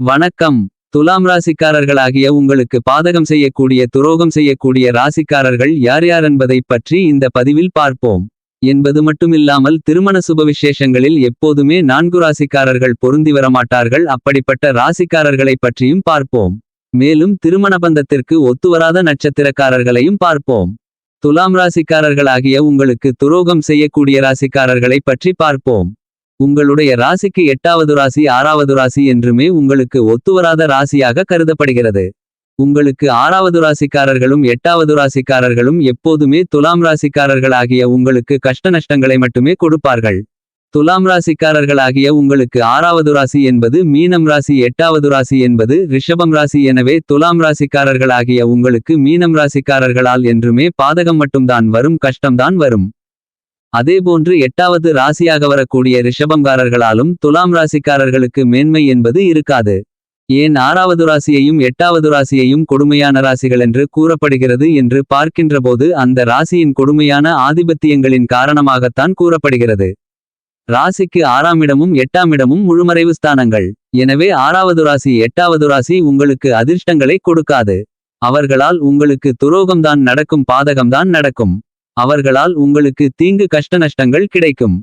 வணக்கம். துலாம் ராசிக்காரர்களாகிய உங்களுக்கு பாதகம் செய்யக்கூடிய துரோகம் செய்யக்கூடிய ராசிக்காரர்கள் யார் யார் என்பதை பற்றி இந்த பதிவில் பார்ப்போம். என்பது மட்டுமில்லாமல் திருமண சுப விசேஷங்களில் எப்போதுமே நான்கு ராசிக்காரர்கள் பொருந்தி வரமாட்டார்கள். அப்படிப்பட்ட ராசிக்காரர்களைப் பற்றியும் பார்ப்போம். மேலும் திருமண பந்தத்திற்கு ஒத்துவராத நட்சத்திரக்காரர்களையும் பார்ப்போம். துலாம் ராசிக்காரர்களாகிய உங்களுக்கு துரோகம் செய்யக்கூடிய ராசிக்காரர்களைப் பற்றி பார்ப்போம். உங்களுடைய ராசிக்கு எட்டாவது ராசி ஆறாவது ராசி என்றுமே உங்களுக்கு ஒத்துவராத ராசியாக கருதப்படுகிறது. உங்களுக்கு ஆறாவது ராசிக்காரர்களும் எட்டாவது ராசிக்காரர்களும் எப்போதுமே துலாம் ராசிக்காரர்களாகிய உங்களுக்கு கஷ்ட நஷ்டங்களை மட்டுமே கொடுப்பார்கள். துலாம் ராசிக்காரர்களாகிய உங்களுக்கு ஆறாவது ராசி என்பது மீனம் ராசி எட்டாவது ராசி என்பது ரிஷபம் ராசி. எனவே துலாம் ராசிக்காரர்களாகிய உங்களுக்கு மீனம் ராசிக்காரர்களால் என்றுமே பாதகம் மட்டும்தான் வரும் கஷ்டம்தான் வரும். அதேபோன்று எட்டாவது ராசியாக வரக்கூடிய ரிஷபங்காரர்களாலும் துலாம் ராசிக்காரர்களுக்கு மேன்மை என்பது இருக்காது. ஏன் ஆறாவது ராசியையும் எட்டாவது ராசியையும் கொடுமையான ராசிகள் என்று கூறப்படுகிறது என்று பார்க்கின்றபோது அந்த ராசியின் கொடுமையான ஆதிபத்தியங்களின் காரணமாகத்தான் கூறப்படுகிறது. ராசிக்கு ஆறாம் இடமும் எட்டாம் இடமும் முழுமறைவு ஸ்தானங்கள். எனவே ஆறாவது ராசி எட்டாவது ராசி உங்களுக்கு அதிர்ஷ்டங்களை கொடுக்காது. அவர்களால் உங்களுக்கு துரோகம்தான் நடக்கும் பாதகம்தான் நடக்கும். அவர்களால் உங்களுக்கு தீங்கு கஷ்ட நஷ்டங்கள் கிடைக்கும்.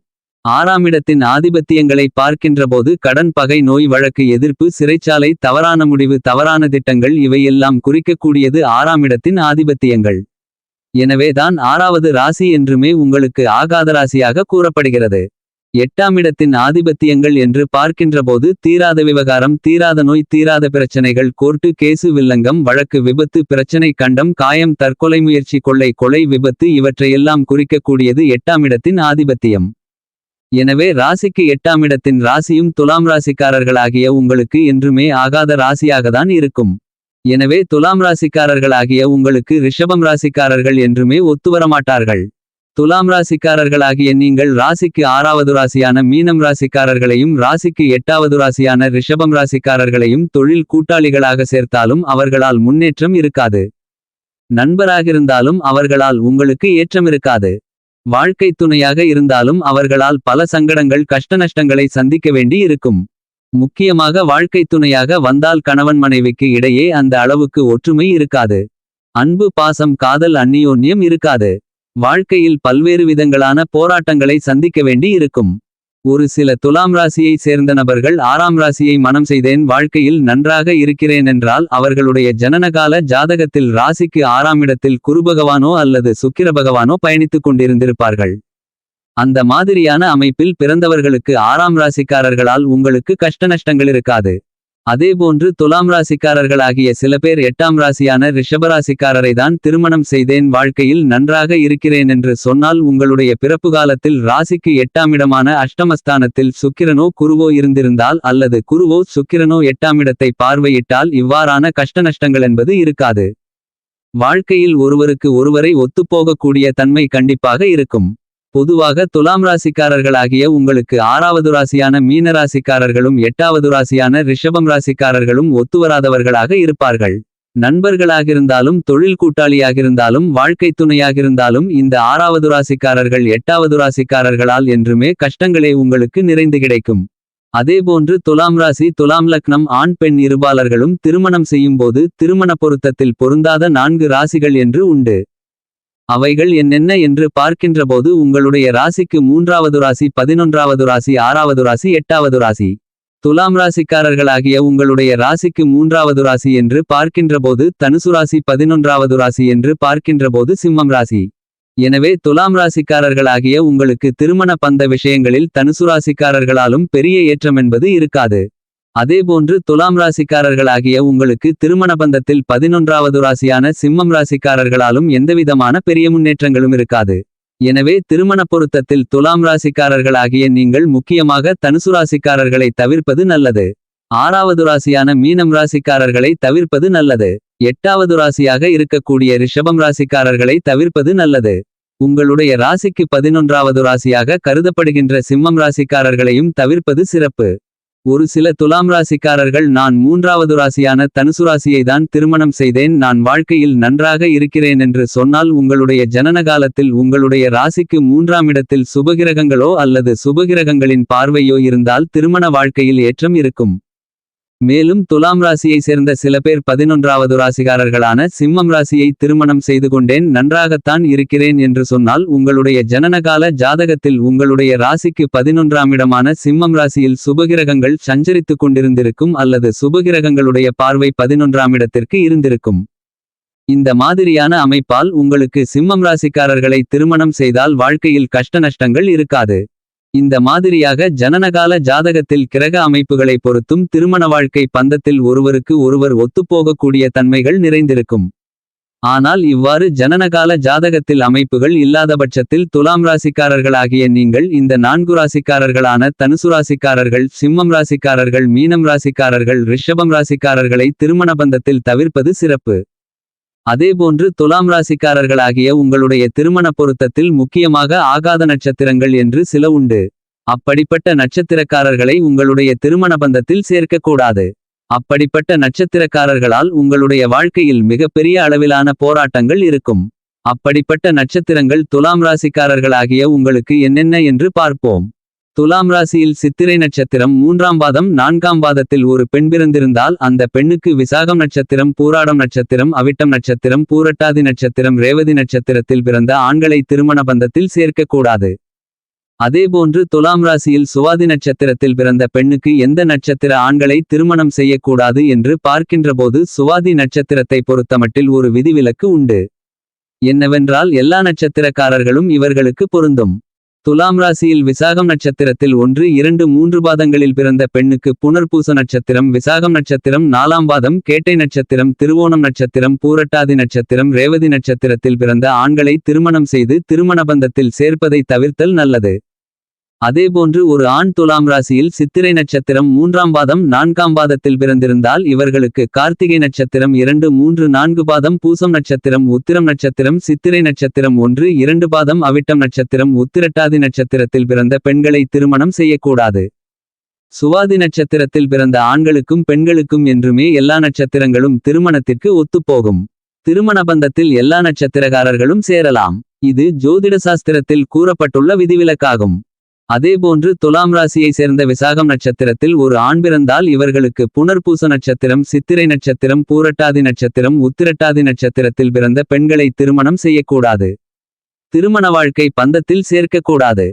ஆறாம் இடத்தின் ஆதிபத்தியங்களை பார்க்கின்றபோது கடன் பகை நோய் வழக்கு எதிர்ப்பு சிறைச்சாலை தவறான முடிவு தவறான திட்டங்கள் இவையெல்லாம் குறிக்கக்கூடியது ஆறாம் இடத்தின் ஆதிபத்தியங்கள். எனவேதான் ஆறாவது ராசி என்றுமே உங்களுக்கு ஆகாத ராசியாக கூறப்படுகிறது. எட்டாம் இடத்தின் ஆதிபத்தியங்கள் என்று பார்க்கின்றபோது தீராத விவகாரம் தீராத நோய் தீராத பிரச்சனைகள் கோர்ட்டு கேசு வில்லங்கம் வழக்கு விபத்து பிரச்சனை கண்டம் காயம் தற்கொலை முயற்சி கொள்ளை கொலை விபத்து இவற்றையெல்லாம் குறிக்கக்கூடியது எட்டாம் இடத்தின் ஆதிபத்தியம். எனவே ராசிக்கு எட்டாம் இடத்தின் ராசியும் துலாம் ராசிக்காரர்களாகிய உங்களுக்கு என்றுமே ஆகாத ராசியாகத்தான் இருக்கும். எனவே துலாம் ராசிக்காரர்களாகிய உங்களுக்கு ரிஷபம் ராசிக்காரர்கள் என்றுமே ஒத்துவரமாட்டார்கள். துலாம் ராசிக்காரர்களாகிய நீங்கள் ராசிக்கு ஆறாவது ராசியான மீனம் ராசிக்காரர்களையும் ராசிக்கு எட்டாவது ராசியான ரிஷபம் ராசிக்காரர்களையும் தொழில் கூட்டாளிகளாக சேர்த்தாலும் அவர்களால் முன்னேற்றம் இருக்காது. நண்பராகிருந்தாலும் அவர்களால் உங்களுக்கு ஏற்றம் இருக்காது. வாழ்க்கை துணையாக இருந்தாலும் அவர்களால் பல சங்கடங்கள் கஷ்டநஷ்டங்களை சந்திக்க வேண்டி இருக்கும். முக்கியமாக வாழ்க்கை துணையாக வந்தால் கணவன் மனைவிக்கு இடையே அந்த அளவுக்கு ஒற்றுமை இருக்காது. அன்பு பாசம் காதல் அந்நியோன்யம் இருக்காது. வாழ்க்கையில் பல்வேறு விதங்களான போராட்டங்களை சந்திக்க வேண்டி இருக்கும் ஒரு சில துலாம் ராசியை சேர்ந்த நபர்கள் ஆறாம் ராசியை மனம் செய்தேன் வாழ்க்கையில் நன்றாக இருக்கிறேன் என்றால் அவர்களுடைய ஜனனகால ஜாதகத்தில் ராசிக்கு ஆறாம் இடத்தில் குருபகவானோ அல்லது சுக்கிர பகவானோ பயணித்துக் கொண்டிருந்திருப்பார்கள். அந்த மாதிரியான அமைப்பில் பிறந்தவர்களுக்கு ஆறாம் ராசிக்காரர்களால் உங்களுக்கு கஷ்டநஷ்டங்கள் இருக்காது. அதேபோன்று துலாம் ராசிக்காரர்களாகிய சில பேர் எட்டாம் ராசியான ரிஷபராசிக்காரரை தான் திருமணம் செய்தேன் வாழ்க்கையில் நன்றாக இருக்கிறேன் என்று சொன்னால் உங்களுடைய பிறப்பு காலத்தில் ராசிக்கு எட்டாம் இடமான அஷ்டமஸ்தானத்தில் சுக்கிரனோ குருவோ இருந்திருந்தால் அல்லது குருவோ சுக்கிரனோ எட்டாம் இடத்தை பார்வையிட்டால் இவ்வாறான கஷ்டநஷ்டங்கள் என்பது இருக்காது. வாழ்க்கையில் ஒருவருக்கு ஒருவரை ஒத்துப்போகக்கூடிய தன்மை கண்டிப்பாக இருக்கும். பொதுவாக துலாம் ராசிக்காரர்களாகிய உங்களுக்கு ஆறாவது ராசியான மீன ராசிக்காரர்களும் எட்டாவது ராசியான ரிஷபம் ராசிக்காரர்களும் ஒத்துவராதவர்களாக இருப்பார்கள். நண்பர்களாகிருந்தாலும் தொழில் கூட்டாளியாகிருந்தாலும் வாழ்க்கை துணையாகிருந்தாலும் இந்த ஆறாவது ராசிக்காரர்கள் எட்டாவது ராசிக்காரர்களால் என்றுமே கஷ்டங்களே உங்களுக்கு நிறைந்து கிடைக்கும். அதேபோன்று துலாம் ராசி துலாம் லக்னம் ஆண் பெண் இருபாலர்களும் திருமணம் செய்யும்போது திருமண பொருத்தத்தில் பொருந்தாத நான்கு ராசிகள் என்று உண்டு. அவைகள் என்னென்ன என்று பார்க்கின்றபோது உங்களுடைய ராசிக்கு மூன்றாவது ராசி பதினொன்றாவது ராசி ஆறாவது ராசி எட்டாவது ராசி. துலாம் ராசிக்காரர்களாகிய உங்களுடைய ராசிக்கு மூன்றாவது ராசி என்று பார்க்கின்றபோது தனுசு ராசி பதினொன்றாவது ராசி என்று பார்க்கின்றபோது சிம்மம் ராசி. எனவே துலாம் ராசிக்காரர்களாகிய உங்களுக்கு திருமண பந்த விஷயங்களில் தனுசு ராசிக்காரர்களாலும் பெரிய ஏற்றம் என்பது இருக்காது. அதேபோன்று துலாம் ராசிக்காரர்களாகிய உங்களுக்கு திருமண பந்தத்தில் பதினொன்றாவது ராசியான சிம்மம் ராசிக்காரர்களாலும் எந்தவிதமான பெரிய முன்னேற்றங்களும் இருக்காது. எனவே திருமண பொருத்தத்தில் துலாம் ராசிக்காரர்களாகிய நீங்கள் முக்கியமாக தனுசு ராசிக்காரர்களை தவிர்ப்பது நல்லது. ஆறாவது ராசியான மீனம் ராசிக்காரர்களை தவிர்ப்பது நல்லது. எட்டாவது ராசியாக இருக்கக்கூடிய ரிஷபம் ராசிக்காரர்களை தவிர்ப்பது நல்லது. உங்களுடைய ராசிக்கு பதினொன்றாவது ராசியாக கருதப்படுகின்ற சிம்மம் ராசிக்காரர்களையும் தவிர்ப்பது சிறப்பு. ஒரு சில துலாம் ராசிக்காரர்கள் நான் மூன்றாவது ராசியான தனுசு ராசியை தான் திருமணம் செய்தேன் நான் வாழ்க்கையில் நன்றாக இருக்கிறேன் என்று சொன்னால் உங்களுடைய ஜனன காலத்தில் உங்களுடைய ராசிக்கு மூன்றாம் இடத்தில் சுபகிரகங்களோ அல்லது சுபகிரகங்களின் பார்வையோ இருந்தால் திருமண வாழ்க்கையில் ஏற்றம் இருக்கும். மேலும் துலாம் ராசியை சேர்ந்த சில பேர் பதினொன்றாவது ராசிகாரர்களான சிம்மம் ராசியை திருமணம் செய்து கொண்டேன் நன்றாகத்தான் இருக்கிறேன் என்று சொன்னால் உங்களுடைய ஜனனகால ஜாதகத்தில் உங்களுடைய ராசிக்கு பதினொன்றாம் இடமான சிம்மம் ராசியில் சுபகிரகங்கள் சஞ்சரித்துக் கொண்டிருந்திருக்கும் அல்லது சுபகிரகங்களுடைய பார்வை பதினொன்றாம் இடத்திற்கு இருந்திருக்கும். இந்த மாதிரியான அமைப்பால் உங்களுக்கு சிம்மம் ராசிக்காரர்களை திருமணம் செய்தால் வாழ்க்கையில் கஷ்ட நஷ்டங்கள் இருக்காது. இந்த மாதிரியாக ஜனனகால ஜாதகத்தில் கிரக அமைப்புகளை பொறுத்தும் திருமண வாழ்க்கை பந்தத்தில் ஒருவருக்கு ஒருவர் ஒத்துப்போகக்கூடிய தன்மைகள் நிறைந்திருக்கும். ஆனால் இவ்வாறு ஜனனகால ஜாதகத்தில் அமைப்புகள் இல்லாதபட்சத்தில் துலாம் ராசிக்காரர்களாகிய நீங்கள் இந்த நான்கு ராசிக்காரர்களான தனுசு ராசிக்காரர்கள் சிம்மம் ராசிக்காரர்கள் மீனம் ராசிக்காரர்கள் ரிஷபம் ராசிக்காரர்களை திருமண பந்தத்தில் தவிர்ப்பது சிறப்பு. அதேபோன்று துலாம் ராசிக்காரர்களாகிய உங்களுடைய திருமண பொருத்தத்தில் முக்கியமாக ஆகாத நட்சத்திரங்கள் என்று சில உண்டு. அப்படிப்பட்ட நட்சத்திரக்காரர்களை உங்களுடைய திருமண பந்தத்தில் சேர்க்கக்கூடாது. அப்படிப்பட்ட நட்சத்திரக்காரர்களால் உங்களுடைய வாழ்க்கையில் மிகப்பெரிய அளவிலான போராட்டங்கள் இருக்கும். அப்படிப்பட்ட நட்சத்திரங்கள் துலாம் ராசிக்காரர்களாகிய உங்களுக்கு என்னென்ன என்று பார்ப்போம். துலாம் ராசியில் சித்திரை நட்சத்திரம் மூன்றாம் பாதம் நான்காம் பாதத்தில் ஒரு பெண் பிறந்திருந்தால் அந்த பெண்ணுக்கு விசாகம் நட்சத்திரம் பூராடம் நட்சத்திரம் அவிட்டம் நட்சத்திரம் பூரட்டாதி நட்சத்திரம் ரேவதி நட்சத்திரத்தில் பிறந்த ஆண்களை திருமண பந்தத்தில் சேர்க்கக்கூடாது. அதேபோன்று துலாம் ராசியில் சுவாதி நட்சத்திரத்தில் பிறந்த பெண்ணுக்கு எந்த நட்சத்திர ஆண்களை திருமணம் செய்யக்கூடாது என்று பார்க்கின்றபோது சுவாதி நட்சத்திரத்தை பொறுத்தமட்டில் ஒரு விதிவிலக்கு உண்டு. என்னவென்றால் எல்லா நட்சத்திரக்காரர்களும் இவர்களுக்கு பொருந்தும். துலாம் ராசியில் விசாகம் நட்சத்திரத்தில் ஒன்று இரண்டு மூன்று பாதங்களில் பிறந்த பெண்ணுக்கு புனர்பூச நட்சத்திரம் விசாகம் நட்சத்திரம் நாலாம் பாதம் கேட்டை நட்சத்திரம் திருவோணம் நட்சத்திரம் பூரட்டாதி நட்சத்திரம் ரேவதி நட்சத்திரத்தில் பிறந்த ஆண்களை திருமணம் செய்து திருமண பந்தத்தில் சேர்ப்பதை தவிர்த்தல் நல்லது. அதேபோன்று ஒரு ஆண் துலாம் ராசியில் சித்திரை நட்சத்திரம் மூன்றாம் பாதம் நான்காம் பாதத்தில் பிறந்திருந்தால் இவர்களுக்கு கார்த்திகை நட்சத்திரம் இரண்டு மூன்று நான்கு பாதம் பூசம் நட்சத்திரம் உத்திரம் நட்சத்திரம் சித்திரை நட்சத்திரம் ஒன்று இரண்டு பாதம் அவிட்டம் நட்சத்திரம் உத்திரட்டாதி நட்சத்திரத்தில் பிறந்த பெண்களை திருமணம் செய்யக்கூடாது. சுவாதி நட்சத்திரத்தில் பிறந்த ஆண்களுக்கும் பெண்களுக்கும் என்றுமே எல்லா நட்சத்திரங்களும் திருமணத்திற்கு ஒத்துப்போகும். திருமண பந்தத்தில் எல்லா நட்சத்திரக்காரர்களும் சேரலாம். இது ஜோதிட சாஸ்திரத்தில் கூறப்பட்டுள்ள விதிவிலக்காகும். அதேபோன்று துலாம் ராசியை சேர்ந்த விசாகம் நட்சத்திரத்தில் ஒரு ஆண் பிறந்தால் இவர்களுக்கு புனர்பூச நட்சத்திரம் சித்திரை நட்சத்திரம் பூரட்டாதி நட்சத்திரம் உத்திரட்டாதி நட்சத்திரத்தில் பிறந்த பெண்களை திருமணம் செய்யக்கூடாது. திருமண வாழ்க்கை பந்தத்தில் சேர்க்கக்கூடாது.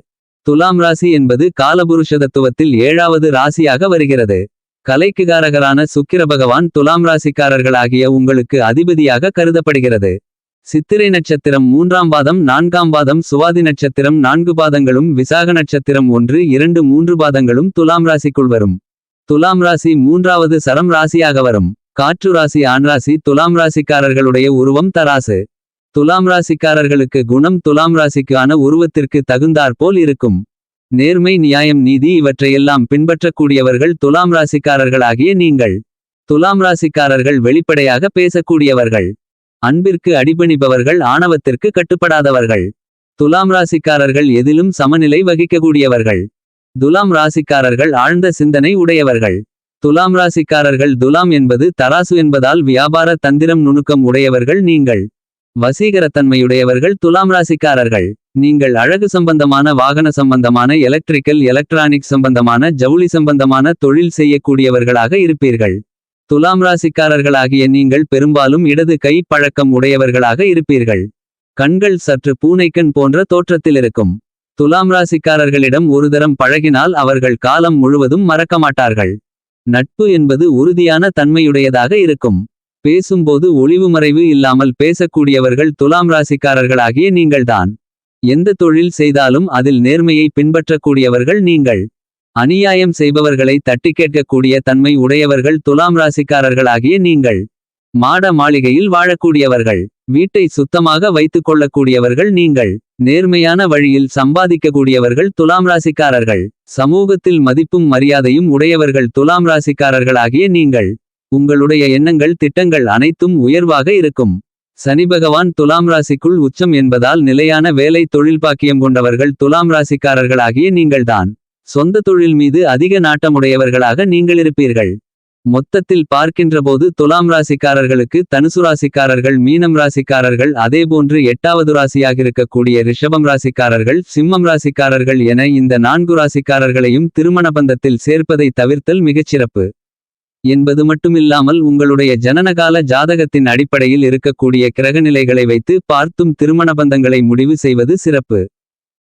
துலாம் ராசி என்பது காலபுருஷ தத்துவத்தில் ஏழாவது ராசியாக வருகிறது. கலைக்குகாரகரான சுக்கிர பகவான் துலாம் ராசிக்காரர்களாகிய உங்களுக்கு அதிபதியாக கருதப்படுகிறது. சித்திரை நட்சத்திரம் மூன்றாம் பாதம் நான்காம் பாதம் சுவாதி நட்சத்திரம் நான்கு பாதங்களும் விசாக நட்சத்திரம் ஒன்று இரண்டு மூன்று பாதங்களும் துலாம் ராசிக்குள் வரும். துலாம் ராசி மூன்றாவது சரம் ராசியாக வரும். காற்று ராசி ஆண் ராசி துலாம் ராசிக்காரர்களுடைய உருவம் தராசு. துலாம் ராசிக்காரர்களுக்கு குணம் துலாம் ராசிக்கான உருவத்திற்கு தகுந்தாற்போல் இருக்கும். நேர்மை நியாயம் நீதி இவற்றையெல்லாம் பின்பற்றக்கூடியவர்கள் துலாம் ராசிக்காரர்களாகிய நீங்கள். துலாம் ராசிக்காரர்கள் வெளிப்படையாக பேசக்கூடியவர்கள். அன்பிற்கு அடிபணிபவர்கள் ஆணவத்திற்கு கட்டுப்படாதவர்கள். துலாம் ராசிக்காரர்கள் எதிலும் சமநிலை வகிக்கக்கூடியவர்கள். துலாம் ராசிக்காரர்கள் ஆழ்ந்த சிந்தனை உடையவர்கள். துலாம் ராசிக்காரர்கள் துலாம் என்பது தராசு என்பதால் வியாபார தந்திரம் நுணுக்கம் உடையவர்கள் நீங்கள். வசீகரத்தன்மையுடையவர்கள் துலாம் ராசிக்காரர்கள். நீங்கள் அழகு சம்பந்தமான வாகன சம்பந்தமான எலக்ட்ரிக்கல் எலக்ட்ரானிக் சம்பந்தமான ஜவுளி சம்பந்தமான தொழில் செய்யக்கூடியவர்களாக இருப்பீர்கள். துலாம் ராசிக்காரர்களாகிய நீங்கள் பெரும்பாலும் இடது கை பழக்கம் உடையவர்களாக இருப்பீர்கள். கண்கள் சற்று பூனைக்கண் போன்ற தோற்றத்தில் இருக்கும். துலாம் ராசிக்காரர்களிடம் ஒரு தரம் பழகினால் அவர்கள் காலம் முழுவதும் மறக்க மாட்டார்கள். நட்பு என்பது உறுதியான தன்மையுடையதாக இருக்கும். பேசும்போது ஒளிவுமறைவு இல்லாமல் பேசக்கூடியவர்கள் துலாம் ராசிக்காரர்களாகிய நீங்கள்தான். எந்த தொழில் செய்தாலும் அதில் நேர்மையை பின்பற்றக்கூடியவர்கள் நீங்கள். அநியாயம் செய்பவர்களை தட்டி கேட்கக்கூடிய தன்மை உடையவர்கள் துலாம் ராசிக்காரர்களாகிய நீங்கள். மாட மாளிகையில் வாழக்கூடியவர்கள். வீட்டை சுத்தமாக வைத்துக் கொள்ளக்கூடியவர்கள் நீங்கள். நேர்மையான வழியில் சம்பாதிக்கக்கூடியவர்கள் துலாம் ராசிக்காரர்கள். சமூகத்தில் மதிப்பும் மரியாதையும் உடையவர்கள் துலாம் ராசிக்காரர்களாகிய நீங்கள். உங்களுடைய எண்ணங்கள் திட்டங்கள் அனைத்தும் உயர்வாக இருக்கும். சனி பகவான் துலாம் ராசிக்குள் உச்சம் என்பதால் நிலையான வேலை தொழில் பாக்கியம் கொண்டவர்கள் துலாம் ராசிக்காரர்களாகிய நீங்கள்தான். சொந்த தொழில் மீது அதிக நாட்டமுடையவர்களாக நீங்கள் இருப்பீர்கள் மொத்தத்தில் பார்க்கின்றபோது துலாம் ராசிக்காரர்களுக்கு தனுசு ராசிக்காரர்கள் மீனம் ராசிக்காரர்கள் அதேபோன்று எட்டாவது ராசியாக இருக்கக்கூடிய ரிஷபம் ராசிக்காரர்கள் சிம்மம் ராசிக்காரர்கள் என இந்த நான்கு ராசிக்காரர்களையும் திருமண பந்தத்தில் சேர்ப்பதை தவிர்த்தல் மிகச்சிறப்பு. என்பது மட்டுமில்லாமல் உங்களுடைய ஜனனகால ஜாதகத்தின் அடிப்படையில் இருக்கக்கூடிய கிரகநிலைகளை வைத்து பார்த்தும் திருமண பந்தங்களை முடிவு செய்வது சிறப்பு.